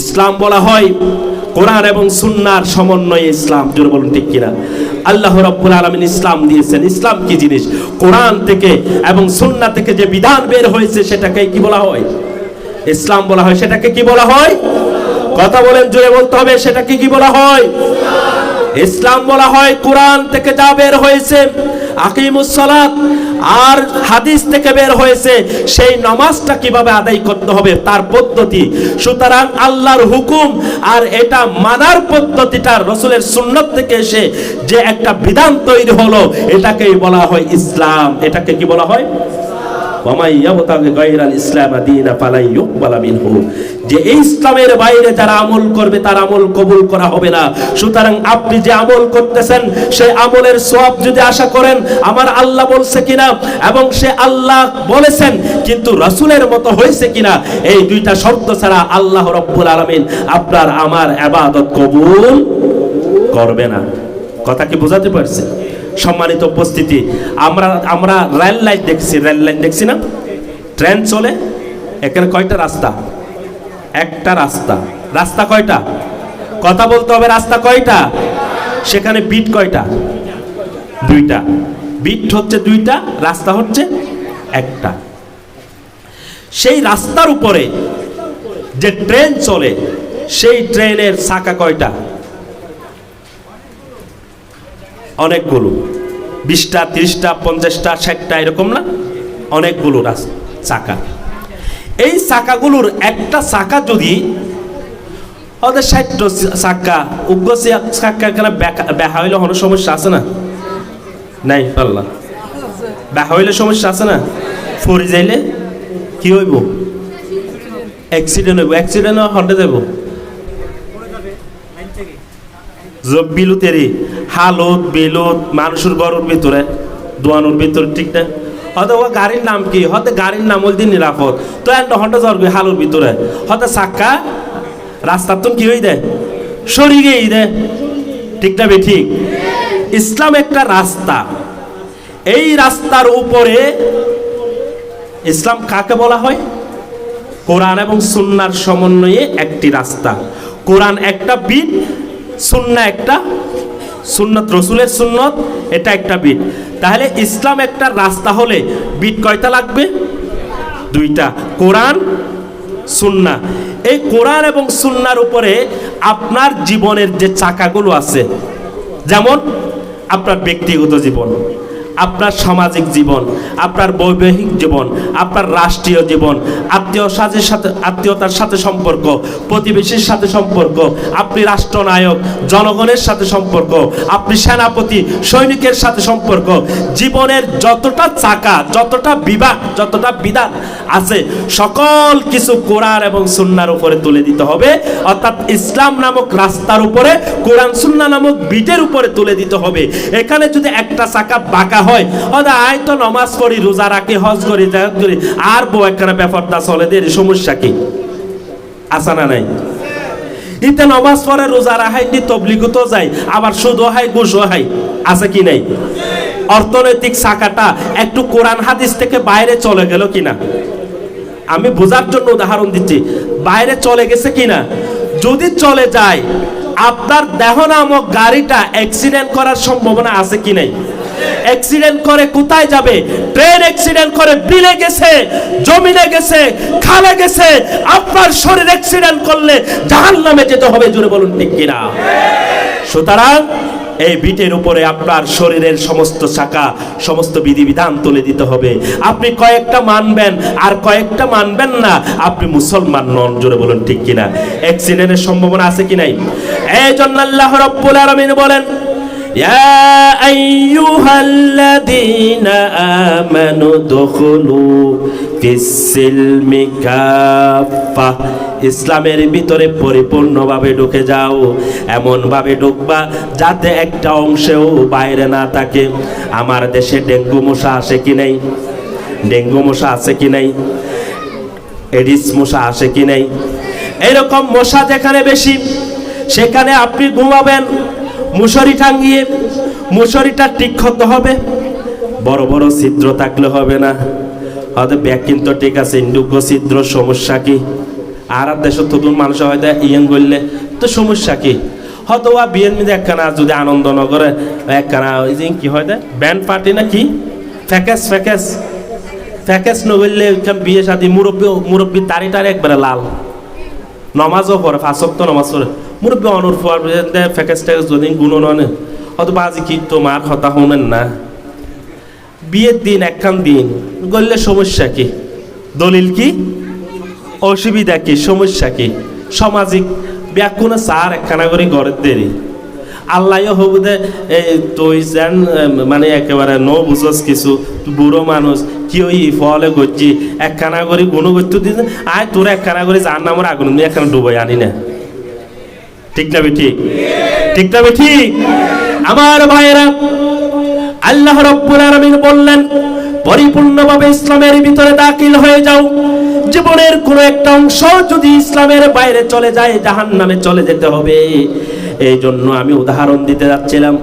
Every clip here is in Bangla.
ইসলাম বলা হয়, কোরআন এবং সুন্নার সমন্বয়ে ইসলাম। জোরে বলুন ঠিক কিনা? আল্লাহ রব্বুল আলমিন ইসলাম দিয়েছেন। ইসলাম কি জিনিস? কোরআন থেকে এবং সুন্না থেকে যে বিধান বের হয়েছে, সেটাকে কি বলা হয়? ইসলাম বলা হয়। সেটাকে কি বলা হয়? কথা বলেন, জোরে বলতে হবে, সেটাকে কি বলা হয়? ইসলাম বলা হয়, কোরআন থেকে যা বের হয়েছে আকিমুসসালাত আর হাদিস থেকে বের হয়েছে, সেই নামাজটা কীভাবে আদায় করতে হবে তার পদ্ধতি। সুতরাং আল্লাহর হুকুম আর এটা মানার পদ্ধতিটা রসুলের সুন্নত থেকে এসে যে একটা বিধান তৈরি হলো, এটাকেই বলা হয় ইসলাম। এটাকে কি বলা হয়? যে ইসলামের বাইরে যারা আমল করবে, তার আমল কবুল করা হবে না। সুতরাং আপনি যে আমল করতেছেন আমলের সওয়াব যদি আশা করেন, আমার আল্লাহ বলছে কিনা এবং সে আল্লাহ বলেছেন, কিন্তু রাসূলের মতো হয়েছে কিনা, এই দুইটা শর্ত ছাড়া আল্লাহ রব্বুল আলামিন আপনার আমার ইবাদত কবুল করবে না। কথা কি বোঝাতে পারছে সম্মানিত উপস্থিতি। আমরা আমরা রেল লাইন দেখছি রেল লাইন দেখছি না? ট্রেন চলে, এখানে কয়টা রাস্তা? একটা রাস্তা। রাস্তা কয়টা? কথা বলতে হবে, রাস্তা কয়টা? সেখানে বিট কয়টা? দুইটা। বিট হচ্ছে দুইটা, রাস্তা হচ্ছে একটা। সেই রাস্তার উপরে যে ট্রেন চলে, সেই ট্রেনের চাকা কয়টা? অনেকগুলো বিশটা, তিরিশটা, পঞ্চাশটা, ষাটটা, এরকম না? অনেকগুলো চাকা। এই চাকাগুলোর একটা চাকা যদি ওদের ষাটটা চাকা উগ্র চাকা এখানে ব্যাহা হইলে কোনো সমস্যা আছে না? নাই পাল্লা ব্যাহা হইলে সমস্যা আছে না? ফরি যাইলে কি হইব? অ্যাক্সিডেন্ট হইব। অ্যাক্সিডেন্ট হন্ডে যাব বিলুতেরি হালত বিলত, মানুষের গরুর ভিতরে, দোয়ানোর ভিতরে, ঠিক না? হয়তো ও গাড়ির নাম কি? হয়তো গাড়ির নাম হল দিন নিরাপদ তো একটা হন্টা জ্বর হালোর ভিতরে, হয়তো চাক্কা রাস্তার তো কি হয়ে দেয় সরি গিয়েই দেয় ঠিক না ঠিক? ইসলাম একটা রাস্তা। এই রাস্তার উপরে ইসলাম কাকে বলা হয়? কোরআন এবং সুন্নার সমন্বয়ে একটি রাস্তা। কোরআন একটা বিট সুন্না একটা, সুন্নত, রসুলের সুন্নত, এটা একটা বিট। তাহলে ইসলাম একটা রাস্তা হলে বিট কয়টা লাগবে? দুইটা। কোরআন, সুন্না। এই কোরআন এবং সুন্নার উপরে আপনার জীবনের যে চাকাগুলো আছে, যেমন আপনার ব্যক্তিগত জীবন আপনার সামাজিক জীবন, আপনার বৈবাহিক জীবন, আপনার রাষ্ট্রীয় জীবন, আত্মীয় সাথের সাথে, আত্মীয়তার সাথে সম্পর্ক, প্রতিবেশীর সাথে সম্পর্ক, আপনি রাষ্ট্রনায়ক, জনগণের সাথে সম্পর্ক, আপনি সেনাপতি, সৈনিকের সাথে সম্পর্ক, জীবনের যতটা চাকা, যতটা বিভাগ, যতটা বিধান আছে, সকল কিছু কোরআন এবং সুন্নার উপরে তুলে দিতে হবে। অর্থাৎ ইসলাম নামক রাস্তার উপরে, কোরআন সুন্না নামক বিটের উপরে তুলে দিতে হবে। এখানে যদি একটা চাকা বাঁকা হয়। অদা আয় তো নমাজ পড়ি, রোজা রাখি, হজ করি জাহাজ করি। আর বউ একখানা ব্যাপারটা চলে, দের, সমস্যা কি? আসা না নাই? ইতে নমাজ পড়ে, রোজা রাখাই নি, তবলিগুতো যায়। আবার সুদও হাই ঘুষও হাই আছে কি নাই? অর্থনৈতিক শাখাটা একটু কোরআন হাদিস থেকে বাইরে চলে গেল কিনা? আমি বোঝার জন্য উদাহরণ দিচ্ছি। বাইরে চলে গেছে কিনা? যদি চলে যায়, আপনার দেহ নামক গাড়িটা অ্যাক্সিডেন্ট করার সম্ভাবনা আছে কি নাই? অ্যাক্সিডেন্ট করে কোথায় যাবে? ট্রেন অ্যাক্সিডেন্ট করে বিলে গেছে, জমিনে গেছে, খালে গেছে। আপনার শরীর অ্যাক্সিডেন্ট করলে জাহান নামে যেতে হবে জুড়ে বলুন ঠিক কিনা? সুতরাং এই বিটের উপরে আপনার শরীরের সমস্ত চাকা সমস্ত বিধিবিধান তুলে দিতে হবে। আপনি কয়েকটা মানবেন, আর কয়েকটা মানবেন না, আপনি মুসলমান নন, জোরে বলুন ঠিক কিনা? অ্যাক্সিডেন্টের সম্ভাবনা আছে কি নাই? এই জন্য আল্লাহ রব্বুল আলামিন বলেন يا أيها الذين آمنوا ادخلوا في السلم كافة ইসলামের ভিতরে পরিপূর্ণভাবে ঢুকে যাও এমনভাবে ঢুকবা যাতে একটা অংশেও বাইরে না থাকে আমার দেশে ডেঙ্গু মশা আসে কি নেই ডেঙ্গু মশা আছে কি নাই এডিস মশা আসে কি নেই এরকম মশা যেখানে বেশি সেখানে আপনি ঘুমাবেন মুশারি টাঙ্গিয়ে মুশারিটা ঠিক হতে হবে। বড় বড় ছিদ্র থাকলে হবে না। হয়তো ব্যাগ কিন্তু ঠিক আছে ইন্ডুগ্র ছিদ্র, সমস্যা কি? আর আর দেশের মানুষ হয়তো ইয়ং করলে, তো সমস্যা কি? হয়তো ওয়া বিয়ের একখানা যদি আনন্দ নগরে একখানা ওই যে কি হয় ব্যান্ড পার্টি না কি? ফ্যাকেস ফ্যাকেস। ফ্যাকেস নগরলে বিয়ে শাদি, মুরব্বী মুরব্বী তারি তারি একবারে লাল। নমাজও পড়ে ফাঁসক্ত নমাজ পড়ে। মুরব্বী অনুর ফুয়ার ফ্যাকেস ট্যাকেস যদি গুণ ননে হয়তো বাজি কি তোমার হতা হনেন না। বিয়ের দিন একখান দিন গড়লে সমস্যা কি? দলিল কি? অসুবিধা কি? সমস্যা কি? সামাজিক ব্যাকুণে সার একখানা করে ঘরের দেরি। আল্লাহ হবুদে এই তুই যেন মানে একেবারে ন বুঝস কিছু, বুড়ো মানুষ, কি ওই ফলে করছি একখানা করে গুণ করতে দিস আয় তোর একখানা করে যার নামের আগুন একখানা ডুবাই আনি না। ঠিক না ঠিক ঠিক না ঠিক আমার ভাইয়েরা, আল্লাহ রব্বুল আলামিন বললেন, পরিপূর্ণভাবে ইসলামের ভিতরে দাখিল হয়ে যাও। জীবনের কোন একটা অংশ যদি ইসলামের বাইরে চলে যায়, জাহান্নামে চলে যেতে হবে। এই জন্য আমি উদাহরণ দিতে যাচ্ছিলাম।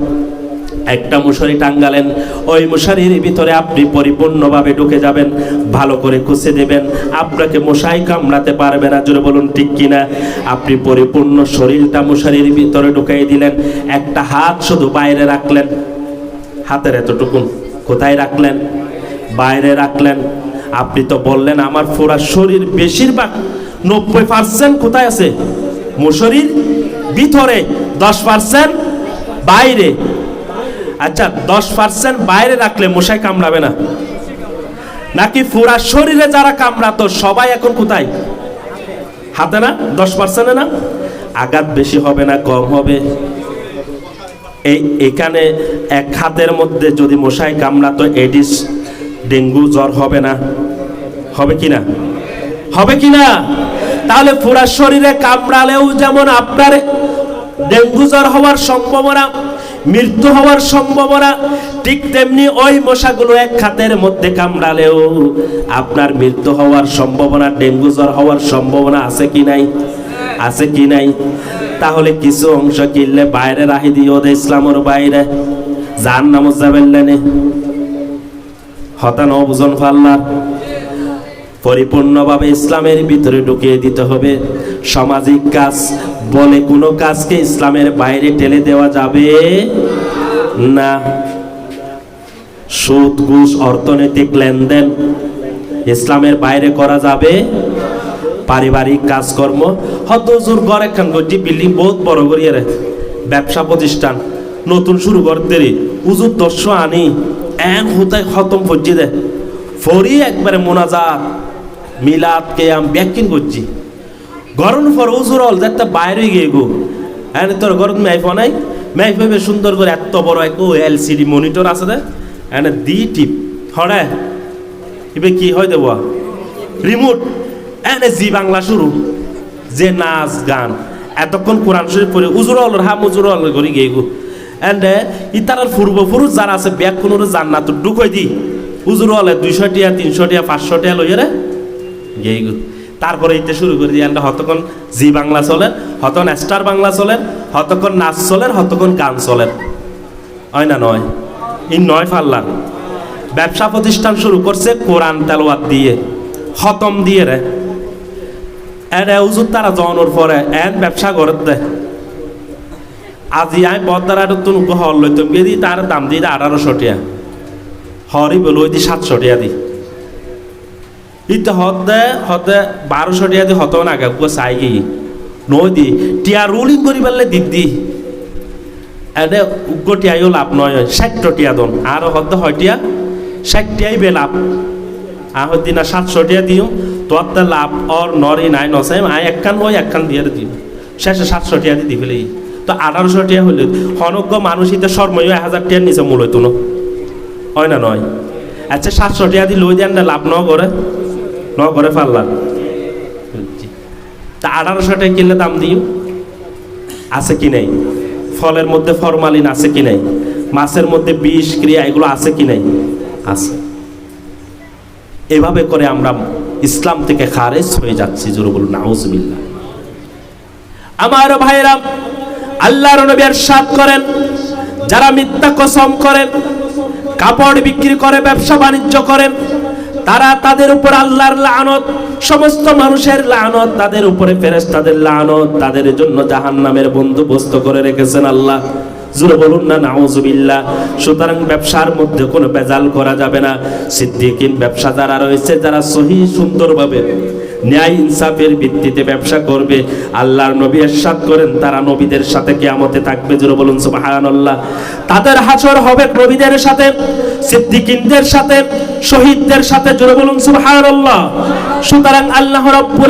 একটা মশারি টাঙ্গালেন, ওই মশারির ভিতরে আপনি পরিপূর্ণভাবে ঢুকে যাবেন, ভালো করে কুচে দেবেন, আপনাকে মশাই কামড়াতে পারবে না, জোরে বলুন ঠিক কিনা? আপনি পরিপূর্ণ শরীরটা মশারির ভিতরে ঢুকাই দিলেন, একটা হাত শুধু বাইরে রাখলেন। হাতের এতটুকুন কোথায় রাখলেন? বাইরে রাখলেন। আপনি তো বললেন আমার পুরা শরীর বেশিরভাগ নব্বই পার্সেন্ট কোথায় আছে? মশারির ভিতরে, দশ পার্সেন্ট বাইরে। আচ্ছা দশ পার্সেন্ট বাইরে রাখলে মশাই কামড়াবে না। নাকি পুরা শরীরে যারা কামড়াতো, সবাই এখন কোথায়? হাতে না? দশ পার্সেন্টে না? আঘাত বেশি হবে না, কম হবে। এই এখানে এক হাতের মধ্যে যদি মশাই কামড়াতো, এডিস, ডেঙ্গু জ্বর হবে না। হবে কি না? হবে কি না? তাহলে পুরা শরীরে কামড়ালেও যেমন আপনার ডেঙ্গু জ্বর হওয়ার সম্ভাবনা মৃত্যু হওয়ার সম্ভাবনা ঠিক তেমনি ওই মশাগুলো এক খাতের মধ্যে কামড়ালেও আপনার মৃত্যু হওয়ার সম্ভাবনা, ডেঙ্গু জ্বর হওয়ার সম্ভাবনা আছে কি নাই? আছে কি নাই? তাহলে কিছু অংশ কিনলে বাইরে রাহি দিও ইসলামের বাইরে। যার নাম যাবেন হতান বুঝন ফাল্লার। পরিপূর্ণভাবে ইসলামের ভিতরে ঢুকিয়ে দিতে হবে। সামাজিক কাজ বলে কোনো কাজকে ইসলামের বাইরে ঠেলে দেওয়া যাবে না। সুদ, ঘুষ, অর্থনৈতিক লেনদেন ইসলামের বাইরে করা যাবে। পারিবারিক কাজকর্ম। হত জোর ঘর একখান গটি বিল্ডিং বহুত বড় করিয়ে রে ব্যবসা প্রতিষ্ঠান, নতুন শুরু করতে উজুর দর্শ আনি, এক হুতায় খতম করছি দেয় ফরি একবারে মোনাজাত। মিলাদ, কেয়াম, ব্যাকিং করছি। গরম ফর উজুর অল যাতে বাইরে গিয়ে গো। হ্যাঁ তোর ঘর মাইফ নাই? ভাবে সুন্দর করে এত বড় এক এলসিডি মনিটর আছে দে। হ্যাঁ দি টিপ। হড়ে এবে কি হয় দেব? রিমোট এনে জি বাংলা শুরু। যে নাচ, গান। এতক্ষণ কোরআন শরীফ পড়ে উজুর হল হাম উজুর হল করে গিয়ে গো। এন্ড ইতারার পূর্ব পুরুষ যারা আছে, ব্যাগ কোনো জান্নাত ঢুকই দি। উজুর হলে দুইশো টিয়া, তিনশো টিয়া, পাঁচশো টিয়া লইয়ে রে। গিয়ে গো। তারপরে ইতে শুরু করে দিয়ে আমরা হতক্ষণ জি বাংলা চলে হতক্ষণ স্টার বাংলা চলে হতক্ষণ নাচ চলে হতক্ষণ গান চলে। হয় না নয়? এই নয় ফাল্লার ব্যবসা প্রতিষ্ঠান শুরু করছে কোরআন তেলোয়াত দিয়ে, খতম দিয়ে রে। এরে উজুর তারা জনর পরে এন ব্যবসা করে দে। আজি আই বদারা তুন হল লইতাম গিয়ে তার দাম দিয়ে আঠারোশো টিয়া। হরি বলো, ওই দি সাতশো টিয়া দি। ইতে হদে হদে বারোশো টিয়া দি হত না গো চাই গি নই দি, টিয়া রুলিং করি পারলে দিদি এনে উগ্র টিয়াইও লাভ নয় ষাটটো টিয়া দন। আর হদে হয় টিয়া ষাট টিয়াই বে লাভ। আহ দিনা সাতশো টিয়া দিও তোর লাভ অর নরি নাই নসাই আই একখান ওই একখান দিয়ে দিও শেষে সাতশো টিয়া দি ফেলে তো আঠারোশো টিয়া হইলে হনজ্ঞ মানুষ ইতে সর্ময় এক হাজার টিয়ার নিচে মূল হইতো না। হয় না নয় আচ্ছা সাতশো টিয়া দি লই দেন লাভ ন করে ন করে পারলাম তা আঠারোশো টাকা কিনলে দাম দিও। আছে কি নাই? ফলের মধ্যে ফরমালিন আছে কি নাই? মাছের মধ্যে বিষ, ক্রিয়া, এগুলো আছে কি নাই? আছে। এভাবে করে আমরা ইসলাম থেকে খারেজ হয়ে যাচ্ছি, জোর বলুন নাউজবিল্লা আমার ভাইরা আল্লাহর নবী সাত করেন, যারা মিথ্যা কসম করেন, কাপড় বিক্রি করে, ব্যবসা বাণিজ্য করেন তারা তাদের উপর আল্লাহর লানত, সমস্ত মানুষের লানত, তাদের উপরে ফেরেশতাদের লানত, তাদের জন্য জাহান্নামের বন্দোবস্ত করে রেখেছেন আল্লাহ। জুড়ে বলুন না, নাউজুবিল্লাহ, সুতরাং ব্যবসার মধ্যে কোনো বেজাল করা যাবে না। সিদ্দিকিন ব্যবসা যারা রয়েছে যারা সহি সুন্দরভাবে ন্যায় ইনসাফের ভিত্তিতে ব্যবসা করবে। আল্লাহর নবী এরশাদ করেন, তারা নবীদের সাথে কেয়ামতে থাকবে জুড়ে বলুন সুবহানাল্লাহ। তাদের হাসর হবে নবীদের সাথে, সিদ্দিকিনদের সাথে, শহীদদের সাথে জুড়ে বলুন সুবহানাল্লাহ। সুতরাং আল্লাহ রাব্বুল